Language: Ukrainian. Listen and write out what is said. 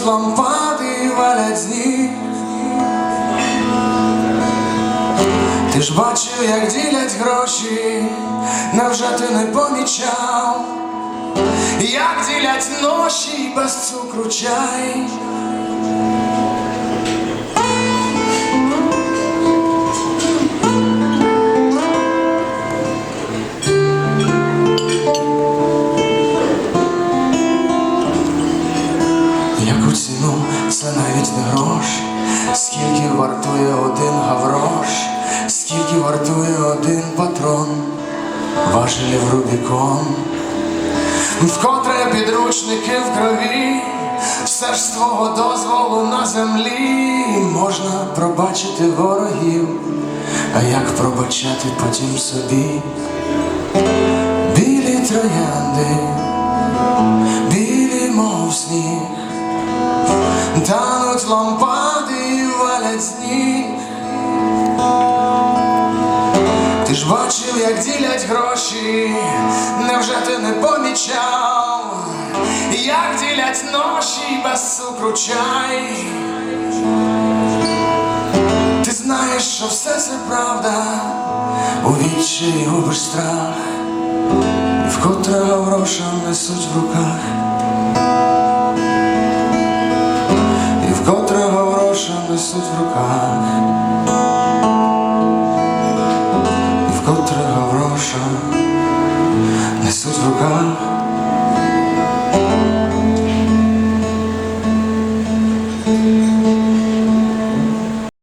Тануть лампади валять з Ти ж бачив, як ділять гроші, навже ти не помічав, як ділять ноші без цукру чай. Яку ціну? Це навіть не гроші, скільки вартує один гаврош, скільки вартує один патрон, важелів Рубікон, вкотре підручники в крові, все ж з твого дозволу на землі. Можна пробачити ворогів, а як пробачати потім собі? Білі троянди, Тануть лампади і валять сніг Ти ж бачив, як ділять гроші, невже ти не помічав, як ділять ноші без цукру чай? Ти знаєш, що все це правда, у відчаї губиш страх, вкотре гавроша несуть в руках. Гавроша несуть в руках